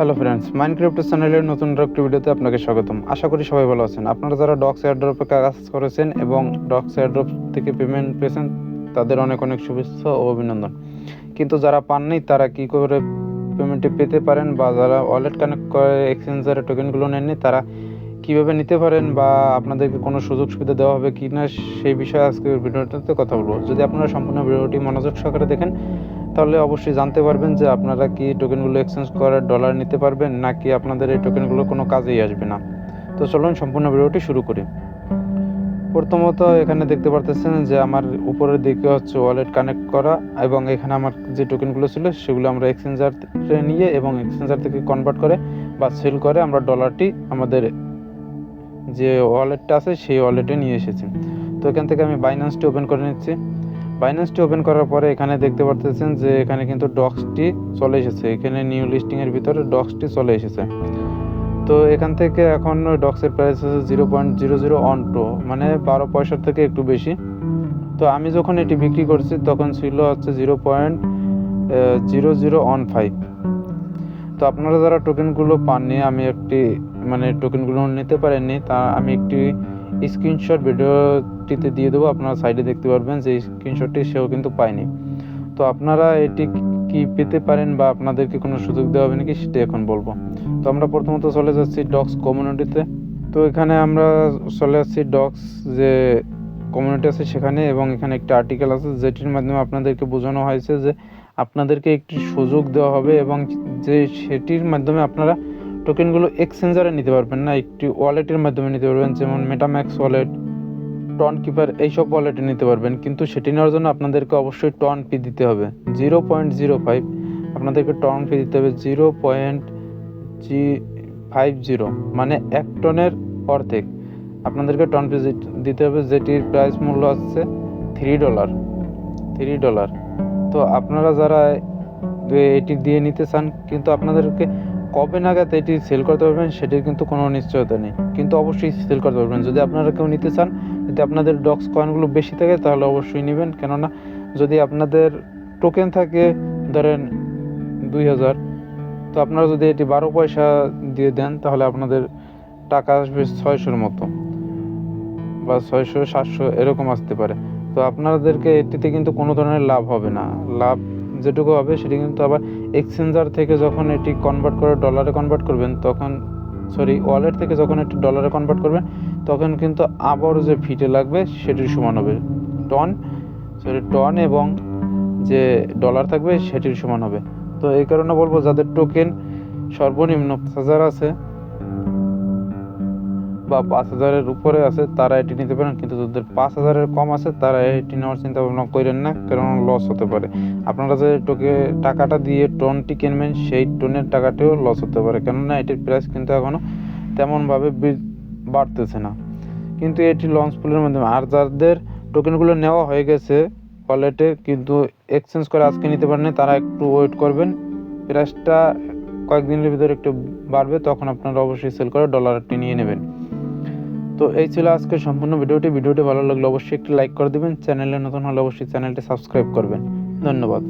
Hello friends Minecraft চ্যানেলের নতুন একটি ভিডিওতে আপনাকে স্বাগতম। আশা করি সবাই ভালো আছেন। আপনারা যারা ডক্স এয়ারড্রপে কাজ করেছেন এবং ডক্স এয়ারড্রপ থেকে পেমেন্ট পেয়েছেন, তাদের অনেক অনেক শুভেচ্ছা ও অভিনন্দন। কিন্তু যারা পাননি তারা কি করে পেমেন্টটি পেতে পারেন বা যারা ওয়ালেট কানেক্ট করে এক্সচেঞ্জারের টোকেনগুলো নেননি তারা কীভাবে নিতে পারেন বা আপনাদেরকে কোনো সুযোগ সুবিধা দেওয়া হবে কি না সেই বিষয়ে আজকে ভিডিওটাতে কথা বলব। যদি আপনারা সম্পূর্ণ ভিডিওটি মনোযোগ সহকারে দেখেন তাহলে অবশ্যই জানতে পারবেন যে আপনারা কি টোকেনগুলো এক্সচেঞ্জ করার ডলার নিতে পারবেন, নাকি আপনাদের এই টোকেনগুলো কোনো কাজেই আসবে না। তো চলুন সম্পূর্ণ ভিডিওটি শুরু করি। প্রথমত এখানে দেখতে পারতেছেন যে আমার উপরের দিকে হচ্ছে ওয়ালেট কানেক্ট করা এবং এখানে আমার যে টোকেনগুলো ছিল সেগুলো আমরা এক্সচেঞ্জার নিয়ে এবং এক্সচেঞ্জার থেকে কনভার্ট করে বা সেল করে আমরা ডলারটি আমাদের যে ওয়ালেটটা আছে সেই ওয়ালেটে নিয়ে এসেছি। তো এখান থেকে আমি বাইন্যান্সটি ওপেন করে নিচ্ছি। বাইন্যান্সটি ওপেন করার পরে এখানে দেখতে পারতেছেন যে এখানে কিন্তু ডক্সটি চলে এসেছে। এখানে নিউ লিস্টিংয়ের ভিতরে ডক্সটি চলে এসেছে। তো এখান থেকে এখন ডক্সের প্রাইস আছে zero point zero zero one two মানে বারো পয়সার থেকে একটু বেশি। তো আমি যখন এটি বিক্রি করছি, তখন ছিল হচ্ছে zero point zero zero one five তো আপনারা যারা টোকেনগুলো পাননি, আমি একটি মানে টোকেনগুলো নিতে পারেননি তা আমি একটি স্ক্রিনশট ভিডিওটিতে দিয়ে দেবো আপনারা সাইডে দেখতে পারবেন যে স্ক্রিনশটটি সেও কিন্তু পায়নি। তো আপনারা এটি কি পেতে পারেন বা আপনাদেরকে কোনো সুযোগ দেওয়া হবে নাকি সেটা এখন বলব। তো আমরা প্রথমত চলে যাচ্ছি ডক্স কমিউনিটিতে তো এখানে আমরা চলে যাচ্ছি ডক্স যে কমিউনিটি আছে সেখানে এবং এখানে একটা আর্টিকেল আছে যেটির মাধ্যমে আপনাদেরকে বোঝানো হয়েছে যে আপনাদেরকে একটি সুযোগ দেওয়া হবে এবং যে সেটির মাধ্যমে আপনারা টোকেনগুলো এক্সচেঞ্জারে নিতে পারবেন না, একটি ওয়ালেটের মাধ্যমে নিতে পারবেন, যেমন মেটাম্যাক্স ওয়ালেট টন কিপার এইসব ওয়ালেটে নিতে পারবেন। কিন্তু সেটি নেওয়ার জন্য আপনাদেরকে অবশ্যই টন ফি দিতে হবে। জিরো পয়েন্ট জিরো ফাইভ আপনাদেরকে টন ফি দিতে হবে জিরো পয়েন্ট জি ফাইভ জিরো মানে এক টনের অর্ধেক। আপনাদেরকে টন ফি দিতে হবে, যেটির প্রাইস মূল্য আছে থ্রি ডলার থ্রি ডলার তো আপনারা যারা এটি দিয়ে নিতে চান, কিন্তু আপনাদেরকে কবে নাগাদ এটি সেল করতে পারবেন সেটির কিন্তু কোনো নিশ্চয়তা নেই। কিন্তু অবশ্যই সেল করতে পারবেন যদি আপনারা কেউ নিতে চান, যদি আপনাদের ডক্স কয়েনগুলো বেশি থাকে, তাহলে অবশ্যই নেবেন। কেননা যদি আপনাদের টোকেন থাকে, ধরেন দুই হাজার, তো আপনারা যদি এটি বারো পয়সা দিয়ে দেন, তাহলে আপনাদের টাকা আসবে ছয়শোর মতো বা ছয়শো, সাতশো, এরকম আসতে পারে। তো আপনাদেরকে এটিতে কিন্তু কোনো ধরনের লাভ হবে না। লাভ যেটুকু হবে সেটি কিন্তু আবার এক্সচেঞ্জার থেকে যখন এটি কনভার্ট করে ডলারে কনভার্ট করবেন, তখন সরি ওয়ালেট থেকে যখন এটি ডলারে কনভার্ট করবেন, তখন কিন্তু আবার যে ফিটে লাগবে সেটির সমান হবে টন সরি টন এবং যে ডলার থাকবে সেটির সমান হবে। তো এই কারণে বলব, যাদের টোকেন সর্বনিম্ন হাজার আছে বা পাঁচ হাজারের উপরে আছে, তারা এটি নিতে পারেন। কিন্তু যাদের পাঁচ হাজারের কম আছে, তারা এটি নেওয়ার চিন্তা ভাবনা করেন না কারণ লস হতে পারে। আপনারা যে টোকে টাকাটা দিয়ে টনটি কিনবেন, সেই টোনের টাকাটিও লস হতে পারে। কেননা এটির প্রাইস কিন্তু এখনও তেমনভাবে বাড়তেছে না। কিন্তু এটি লঞ্চ পুলের মাধ্যমে আর যাদের টোকেনগুলো নেওয়া হয়ে গেছে ওয়ালেটে কিন্তু এক্সচেঞ্জ করে আজকে নিতে পারেন তারা একটু ওয়েট করবেন। প্রাইসটা কয়েকদিনের ভিতরে একটু বাড়বে, তখন আপনারা অবশ্যই সেল করে ডলারটি নিয়ে নেবেন। তো এই ছিল আজকে সম্পূর্ণ ভিডিওটি। ভিডিওটি ভালো লাগলে অবশ্যই একটি লাইক করে দেবেন। চ্যানেলে নতুন হলে অবশ্যই চ্যানেলটি সাবস্ক্রাইব করবেন। ধন্যবাদ।